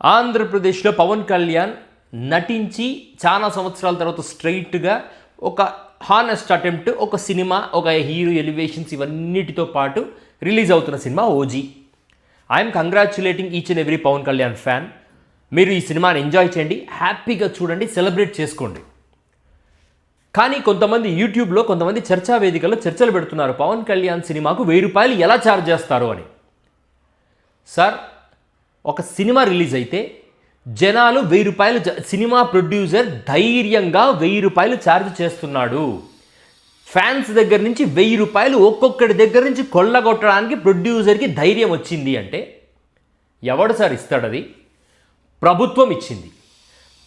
ఆంధ్రప్రదేశ్లో పవన్ కళ్యాణ్ నటించి చాలా సంవత్సరాల తర్వాత స్ట్రైట్గా ఒక హానెస్ట్ అటెంప్ట్ ఒక సినిమా ఒక హీరో ఎలివేషన్స్ ఇవన్నిటితో పాటు రిలీజ్ అవుతున్న cinema OG. I'm congratulating each and every Pawan Kalyan fan. మీరు ఈ సినిమాని ఎంజాయ్ చేయండి హ్యాపీగా చూడండి సెలబ్రేట్ చేసుకోండి. కానీ కొంతమంది యూట్యూబ్లో కొంతమంది చర్చా వేదికలో చర్చలు పెడుతున్నారు పవన్ కళ్యాణ్ సినిమాకు వెయ్యి రూపాయలు ఎలా ఛార్జ్ చేస్తారు అని. సార్ ఒక సినిమా రిలీజ్ అయితే జనాలు వెయ్యి రూపాయలు జ- సినిమా ప్రొడ్యూసర్ ధైర్యంగా వెయ్యి రూపాయలు ఛార్జ్ చేస్తున్నాడు. ఫ్యాన్స్ దగ్గర నుంచి వెయ్యి రూపాయలు ఒక్కొక్కడి దగ్గర నుంచి కొల్లగొట్టడానికి ప్రొడ్యూసర్కి ధైర్యం వచ్చింది అంటే ఎవడు సార్ ఇస్తాడది ప్రభుత్వం ఇచ్చింది.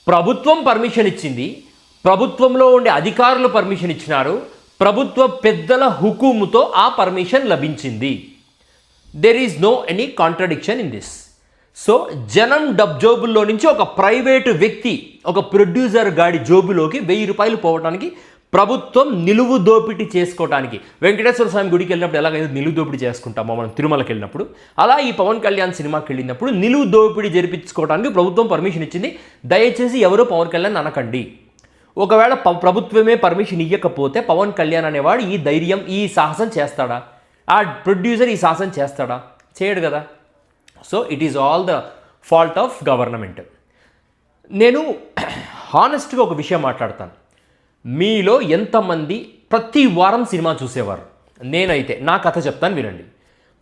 ప్రభుత్వం పర్మిషన్ ఇచ్చింది. ప్రభుత్వంలో ఉండే అధికారులు పర్మిషన్ ఇచ్చినారు. ప్రభుత్వ పెద్దల హుకుముతో ఆ పర్మిషన్ లభించింది. There is no any contradiction in this so జనం డబ్ జోబుల్లో నుంచి ఒక ప్రైవేటు వ్యక్తి ఒక ప్రొడ్యూసర్ గాడి జోబులోకి వెయ్యి రూపాయలు పోవడానికి ప్రభుత్వం నిలువు దోపిడీ చేసుకోవడానికి వెంకటేశ్వర స్వామి గుడికి వెళ్ళినప్పుడు ఎలాగైతే నిలువు దోపిడీ చేసుకుంటామో మనం తిరుమలకి వెళ్ళినప్పుడు? అలా ఈ పవన్ కళ్యాణ్ సినిమాకి వెళ్ళినప్పుడు నిలువు దోపిడీ జరిపించుకోవడానికి ప్రభుత్వం పర్మిషన్ ఇచ్చింది. దయచేసి ఎవరు పవన్ కళ్యాణ్ అనకండి. ఒకవేళ ప- ప్రభుత్వమే పర్మిషన్ ఇవ్వకపోతే పవన్ కళ్యాణ్ అనేవాడు ఈ ధైర్యం ఈ సాహసం చేస్తాడా? ఆ ప్రొడ్యూసర్ ఈ సాహసం చేస్తాడా? చేయడు కదా. So it is all the fault of government నేను హానెస్ట్గా ఒక విషయం మాట్లాడతాను. మీలో ఎంతమంది ప్రతి వారం సినిమా చూసేవారు? నేనైతే నా కథ చెప్తాను వినండి.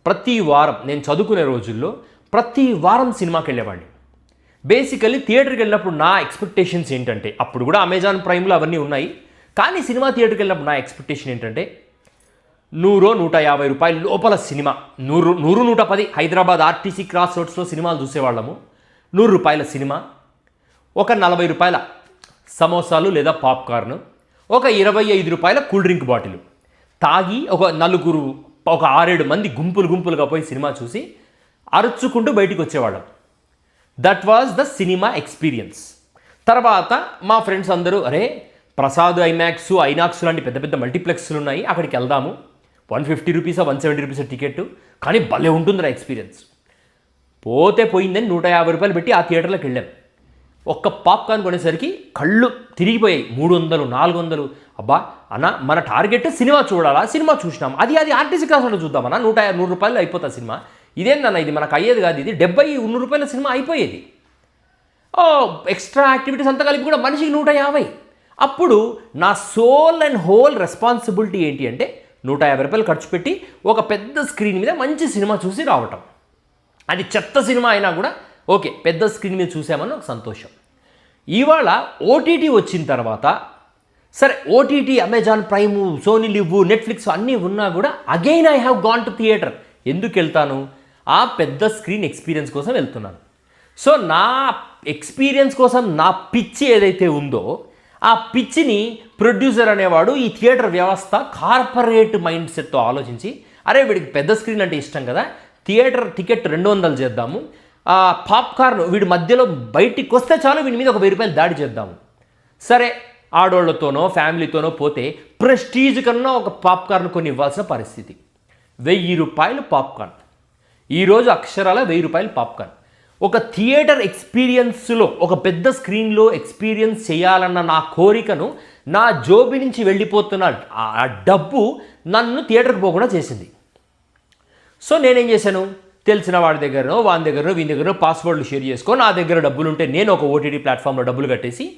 ప్రతి వారం నేను చదువుకునే రోజుల్లో ప్రతి వారం సినిమాకి వెళ్ళేవాడిని. బేసికలీ థియేటర్కి వెళ్ళినప్పుడు నా ఎక్స్పెక్టేషన్స్ ఏంటంటే అప్పుడు కూడా అమెజాన్ ప్రైమ్లో అవన్నీ ఉన్నాయి. కానీ సినిమా థియేటర్కి వెళ్ళినప్పుడు నా ఎక్స్పెక్టేషన్ ఏంటంటే నూరో నూట యాభై రూపాయల లోపల సినిమా. నూరు నూరు నూట పది హైదరాబాద్ ఆర్టీసీ క్రాస్ రోడ్స్లో సినిమాలు చూసేవాళ్ళము. నూరు రూపాయల సినిమా. ఒక నలభై రూపాయల సమోసాలు లేదా పాప్కార్న్. ఒక ఇరవై ఐదు రూపాయల కూల్ డ్రింక్ బాటిల్. తాగి ఒక నలుగురు ఒక ఆరేడు మంది గుంపులు గుంపులుగా పోయి సినిమా చూసి అరుచుకుంటూ బయటికి వచ్చేవాళ్ళం. That was the cinema experience తర్వాత మా ఫ్రెండ్స్ అందరూ అరే ప్రసాద్ ఐమాక్స్ ఐనాక్స్ లాంటి పెద్ద పెద్ద మల్టీప్లెక్స్లు ఉన్నాయి అక్కడికి వెళ్దాము. వన్ ఫిఫ్టీ రూపీసా వన్ సెవెంటీ రూపీస్ టికెట్ కానీ భలే ఉంటుందిరా ఎక్స్పీరియన్స్. పోతే పోయిందని నూట యాభై రూపాయలు పెట్టి ఆ థియేటర్లోకి వెళ్ళాం. ఒక్క పాప్కార్న్ కొనేసరికి కళ్ళు తిరిగిపోయాయి. మూడు వందలు నాలుగు వందలు. అబ్బా అన్న మన టార్గెట్ సినిమా చూడాలా? సినిమా చూసినాం. అది అది ఆర్టీసీ చూద్దాం చూద్దామన్నా? నూట యా- నూరు రూపాయలు అయిపోతా సినిమా. ఇదేందన్న ఇది? మనకు అయ్యేది కాదు ఇది. డెబ్బై నూరు రూపాయల సినిమా అయిపోయేది. ఓ ఎక్స్ట్రా యాక్టివిటీస్ అంతా కలిపి కూడా మనిషికి నూట యాభై. అప్పుడు నా సోల్ అండ్ హోల్ రెస్పాన్సిబిలిటీ ఏంటి అంటే నూట యాభై రూపాయలు ఖర్చు పెట్టి ఒక పెద్ద స్క్రీన్ మీద మంచి సినిమా చూసి రావటం. అది చెత్త సినిమా అయినా కూడా ఓకే పెద్ద స్క్రీన్ మీద చూసామని ఒక సంతోషం. ఇవాళ ఓటీటీ వచ్చిన తర్వాత సరే OTT Amazon Prime Sony Liv Netflix అన్నీ ఉన్నా కూడా again I have gone to theatre. ఎందుకు వెళ్తాను? ఆ పెద్ద స్క్రీన్ ఎక్స్పీరియన్స్ కోసం వెళ్తున్నాను. సో నా ఎక్స్పీరియన్స్ కోసం నా పిచ్చి ఏదైతే ఉందో ఆ పిచ్చిని ప్రొడ్యూసర్ అనేవాడు ఈ థియేటర్ వ్యవస్థ కార్పొరేట్ మైండ్ సెట్తో ఆలోచించి అరే వీడికి పెద్ద స్క్రీన్ అంటే ఇష్టం కదా థియేటర్ టికెట్ రెండు వందలు చేద్దాము పాప్కార్న్ వీడి మధ్యలో బయటికి వస్తే చాలు వీడి మీద ఒక వెయ్యి రూపాయలు దాడి చేద్దాము. సరే ఆడోళ్ళతోనో ఫ్యామిలీతోనో పోతే ప్రెస్టీజ్ కన్నా ఒక పాప్కార్న్ కొన్ని ఇవ్వాల్సిన పరిస్థితి. వెయ్యి రూపాయలు పాప్కార్న్. ఈరోజు అక్షరాల వెయ్యి రూపాయలు పాప్కార్న్. ఒక థియేటర్ ఎక్స్పీరియన్స్లో ఒక పెద్ద స్క్రీన్లో ఎక్స్పీరియన్స్ చేయాలన్న నా కోరికను నా జోబి నుంచి వెళ్ళిపోతున్న ఆ డబ్బు నన్ను థియేటర్కి పోకుండా చేసింది. సో నేనేం చేశాను? తెలిసిన వాడి దగ్గరనో వాని దగ్గరనో వీని దగ్గరనో పాస్వర్డ్లు షేర్ చేసుకో నా దగ్గర డబ్బులు ఉంటే నేను ఒక ఓటీటీ ప్లాట్ఫామ్లో డబ్బులు కట్టేసి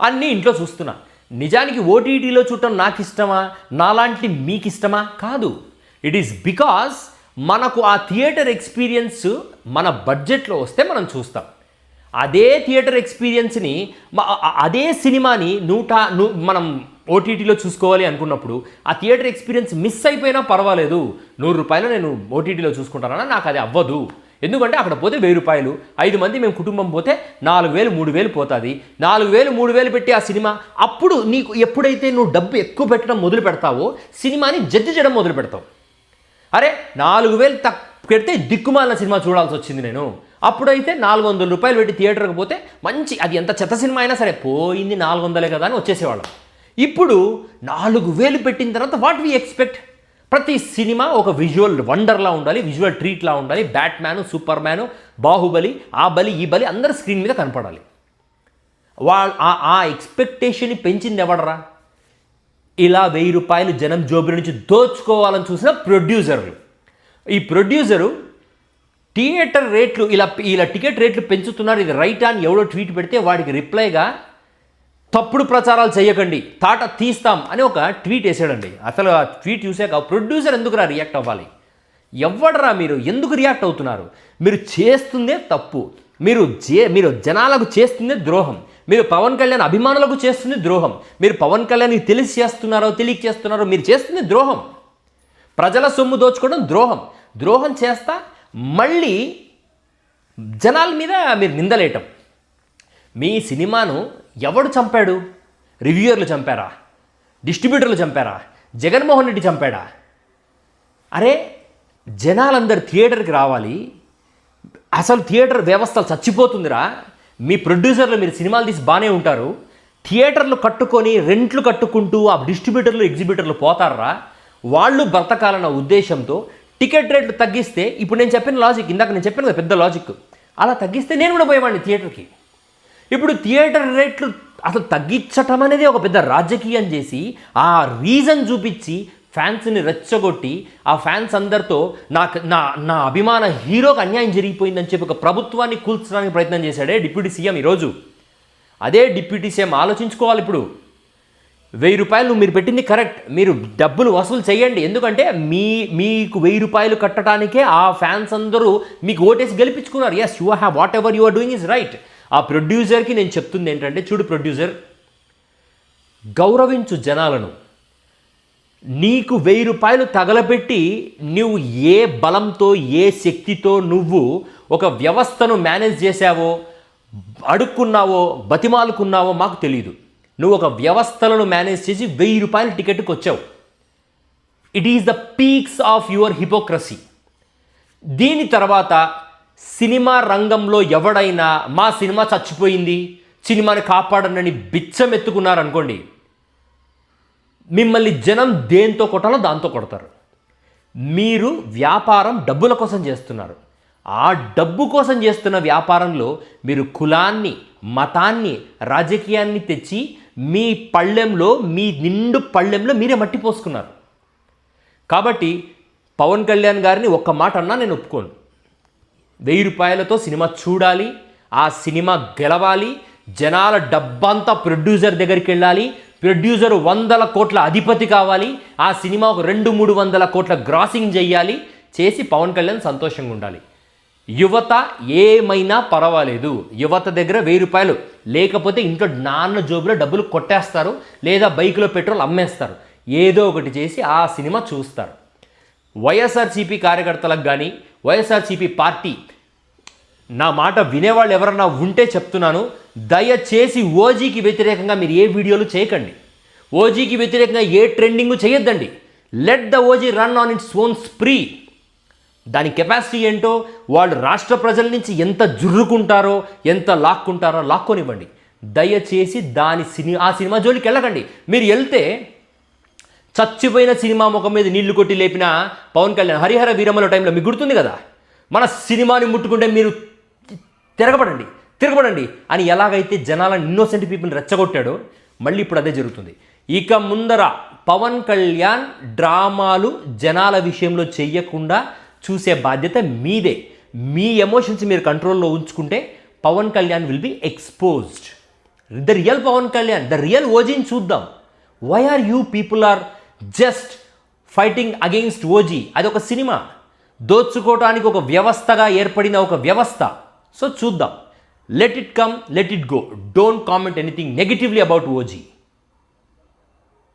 అన్నీ ఇంట్లో చూస్తున్నా. నిజానికి ఓటీటీలో చూడటం నాకు ఇష్టమా నాలాంటి మీకు ఇష్టమా కాదు. ఇట్ ఈస్ బికాస్ మనకు ఆ థియేటర్ ఎక్స్పీరియన్స్ మన బడ్జెట్లో వస్తే మనం చూస్తాం. అదే థియేటర్ ఎక్స్పీరియన్స్ని అదే సినిమాని నూట నూ మనం ఓటీటీలో చూసుకోవాలి అనుకున్నప్పుడు ఆ థియేటర్ ఎక్స్పీరియన్స్ మిస్ అయిపోయినా పర్వాలేదు. నూరు రూపాయలు నేను ఓటీటీలో చూసుకుంటానన్నా నాకు అది అవ్వదు. ఎందుకంటే అక్కడ పోతే వెయ్యి రూపాయలు. ఐదు మంది మేము కుటుంబం పోతే నాలుగు వేలు మూడు వేలు పోతుంది. నాలుగు వేలు మూడు వేలు పెట్టి ఆ సినిమా అప్పుడు నీకు ఎప్పుడైతే నువ్వు డబ్బు ఎక్కువ పెట్టడం మొదలు పెడతావో సినిమాని జడ్జి చేయడం మొదలు పెడతావు. అరే నాలుగు వేలు తక్ పెడితే దిక్కుమాలిన సినిమా చూడాల్సి వచ్చింది నేను. అప్పుడైతే నాలుగు వందల రూపాయలు పెట్టి థియేటర్కి పోతే మంచి అది ఎంత చెత్త సినిమా అయినా సరే పోయింది నాలుగు వందలే కదా అని వచ్చేసేవాళ్ళం. ఇప్పుడు నాలుగు వేలు పెట్టిన తర్వాత వాట్ వి ఎక్స్పెక్ట్ ప్రతి సినిమా ఒక విజువల్ వండర్లా ఉండాలి విజువల్ ట్రీట్లా ఉండాలి. బ్యాట్మ్యాన్ సూపర్ మ్యాన్ బాహుబలి ఆ బలి ఈ బలి అందరు స్క్రీన్ మీద కనపడాలి. వాళ్ళ ఆ- ఆ ఎక్స్పెక్టేషన్ని పెంచింది ఎవడరా? ఇలా వెయ్యి రూపాయలు జనం జోబుల నుంచి దోచుకోవాలని చూసిన ప్రొడ్యూసర్లు. ఈ ప్రొడ్యూసరు థియేటర్ రేట్లు ఇలా ఇలా టికెట్ రేట్లు పెంచుతున్నారు ఇది రైట్ అని ఎవడో ట్వీట్ పెడితే వాడికి రిప్లైగా తప్పుడు ప్రచారాలు చేయకండి తాట తీస్తాం అని ఒక ట్వీట్ వేసాడండి. అసలు ఆ ట్వీట్ చూసాక ప్రొడ్యూసర్ ఎందుకురా రియాక్ట్ అవ్వాలి? ఎవడరా మీరు? ఎందుకు రియాక్ట్ అవుతున్నారు? మీరు చేస్తుందే తప్పు. మీరు జే మీరు జనాలకు చేస్తుందే ద్రోహం. మీరు పవన్ కళ్యాణ్ అభిమానులకు చేస్తుంది ద్రోహం. మీరు పవన్ కళ్యాణ్ తెలిసి చేస్తున్నారో తెలియక చేస్తున్నారో మీరు చేస్తుంది ద్రోహం. ప్రజల సొమ్ము దోచుకోవడం ద్రోహం. ద్రోహం చేస్తా మళ్ళీ జనాల మీద మీరు నిందలేయటం. మీ సినిమాను ఎవడు చంపాడు? రివ్యూయర్లు చంపారా? డిస్ట్రిబ్యూటర్లు చంపారా? జగన్మోహన్ రెడ్డి చంపాడా? అరే జనాలందరు థియేటర్కి రావాలి. అసలు థియేటర్ వ్యవస్థ చచ్చిపోతుందిరా. మీ ప్రొడ్యూసర్లు మీరు సినిమాలు తీసి బాగానే ఉంటారు. థియేటర్లు కట్టుకొని రెంట్లు కట్టుకుంటూ ఆ డిస్ట్రిబ్యూటర్లు ఎగ్జిబ్యూటర్లు పోతారా? వాళ్ళు బ్రతకాలన్న ఉద్దేశంతో టికెట్ రేట్లు తగ్గిస్తే ఇప్పుడు నేను చెప్పిన లాజిక్ ఇందాక నేను చెప్పిన కదా పెద్ద లాజిక్ అలా తగ్గిస్తే నేను కూడా పోయేవాడిని థియేటర్కి. ఇప్పుడు థియేటర్ రేట్లు అసలు తగ్గించటం అనేది ఒక పెద్ద రాజకీయం చేసి ఆ రీజన్ చూపించి ఫ్యాన్స్ని రెచ్చగొట్టి ఆ ఫ్యాన్స్ అందరితో నాకు నా నా అభిమాన హీరోకి అన్యాయం జరిగిపోయిందని చెప్పి ఒక ప్రభుత్వాన్ని కూల్చడానికి ప్రయత్నం చేశాడే డిప్యూటీ సీఎం ఈరోజు. అదే డిప్యూటీ సీఎం ఆలోచించుకోవాలి ఇప్పుడు. వెయ్యి రూపాయలు మీరు పెట్టింది కరెక్ట్. మీరు డబ్బులు వసూలు చేయండి. ఎందుకంటే మీ మీకు వెయ్యి రూపాయలు కట్టడానికే ఆ ఫ్యాన్స్ అందరూ మీకు ఓటేసి గెలిపించుకున్నారు. Yes you have whatever you are doing is right ఆ ప్రొడ్యూసర్కి నేను చెప్తుంది ఏంటంటే చూడు ప్రొడ్యూసర్ గౌరవించు జనాలను. నీకు వెయ్యి రూపాయలు తగలబెట్టి నువ్వు ఏ బలంతో ఏ శక్తితో నువ్వు ఒక వ్యవస్థను మేనేజ్ చేశావో అడుక్కున్నావో బతిమాలుకున్నావో మాకు తెలియదు నువ్వు ఒక వ్యవస్థలను మేనేజ్ చేసి వెయ్యి రూపాయల టికెట్కి వచ్చావు. It is the peaks of your hypocrisy దీని తర్వాత సినిమా రంగంలో ఎవడైనా మా సినిమా చచ్చిపోయింది సినిమాని కాపాడనని బిచ్చం ఎత్తుకున్నారనుకోండి మిమ్మల్ని జనం దేంతో కొట్టాలో దాంతో కొడతారు. మీరు వ్యాపారం డబ్బుల కోసం చేస్తున్నారు. ఆ డబ్బు కోసం చేస్తున్న వ్యాపారంలో మీరు కులాన్ని మతాన్ని రాజకీయాన్ని తెచ్చి మీ పళ్ళెంలో మీ నిండు పళ్ళెంలో మీరే మట్టి పోసుకున్నారు. కాబట్టి పవన్ కళ్యాణ్ గారిని ఒక్క మాట అన్నా నేను ఒప్పుకోను. వెయ్యి రూపాయలతో సినిమా చూడాలి ఆ సినిమా గెలవాలి జనాల డబ్బంతా ప్రొడ్యూసర్ దగ్గరికి వెళ్ళాలి ప్రొడ్యూసర్ వందల కోట్ల అధిపతి కావాలి. ఆ సినిమా ఒక రెండు మూడు వందల కోట్ల గ్రాసింగ్ చేయాలి. చేసి పవన్ కళ్యాణ్ సంతోషంగా ఉండాలి. యువత ఏమైనా పర్వాలేదు. యువత దగ్గర వెయ్యి రూపాయలు. లేకపోతే ఇంట్లో నాన్న జోబులో డబ్బులు కొట్టేస్తారు. లేదా బైక్లో పెట్రోల్ అమ్మేస్తారు. ఏదో ఒకటి చేసి ఆ సినిమా చూస్తారు. వైఎస్ఆర్సీపీ కార్యకర్తలకు కానీ వైఎస్ఆర్సీపీ పార్టీ నా మాట వినేవాళ్ళు ఎవరన్నా ఉంటే చెప్తున్నాను. దయచేసి ఓజీకి వ్యతిరేకంగా మీరు ఏ వీడియోలు చేయకండి. ఓజీకి వ్యతిరేకంగా ఏ ట్రెండింగ్ చేయొద్దండి. Let the OG run on its own spree దాని కెపాసిటీ ఏంటో వాళ్ళు రాష్ట్ర ప్రజల నుంచి ఎంత జుర్రుకుంటారో ఎంత లాక్కుంటారో లాక్కొనివ్వండి. దయచేసి దాని సినిమా ఆ సినిమా జోలికి వెళ్ళకండి. మీరు వెళ్తే చచ్చిపోయిన సినిమా ముఖం మీద నీళ్ళు కొట్టి లేపిన పవన్ కళ్యాణ్ హరిహర వీరమ్మల టైంలో మీకు గుర్తుంది కదా? మన సినిమాని ముట్టుకుంటే మీరు తిరగబడండి తిరగబడండి అని ఎలాగైతే జనాలను ఇన్నోసెంట్ పీపుల్ని రెచ్చగొట్టాడో మళ్ళీ ఇప్పుడు అదే జరుగుతుంది. ఇక ముందర పవన్ కళ్యాణ్ డ్రామాలు జనాల విషయంలో చెయ్యకుండా చూసే బాధ్యత మీదే. మీ ఎమోషన్స్ మీరు కంట్రోల్లో ఉంచుకుంటే Pawan Kalyan will be exposed the real Pawan Kalyan the real ఓజీని చూద్దాం. Why are you people are just fighting against OG అది ఒక సినిమా. దోచుకోవటానికి ఒక వ్యవస్థగా ఏర్పడిన ఒక వ్యవస్థ. సో చూద్దాం. Let it come let it go don't comment anything negatively about OG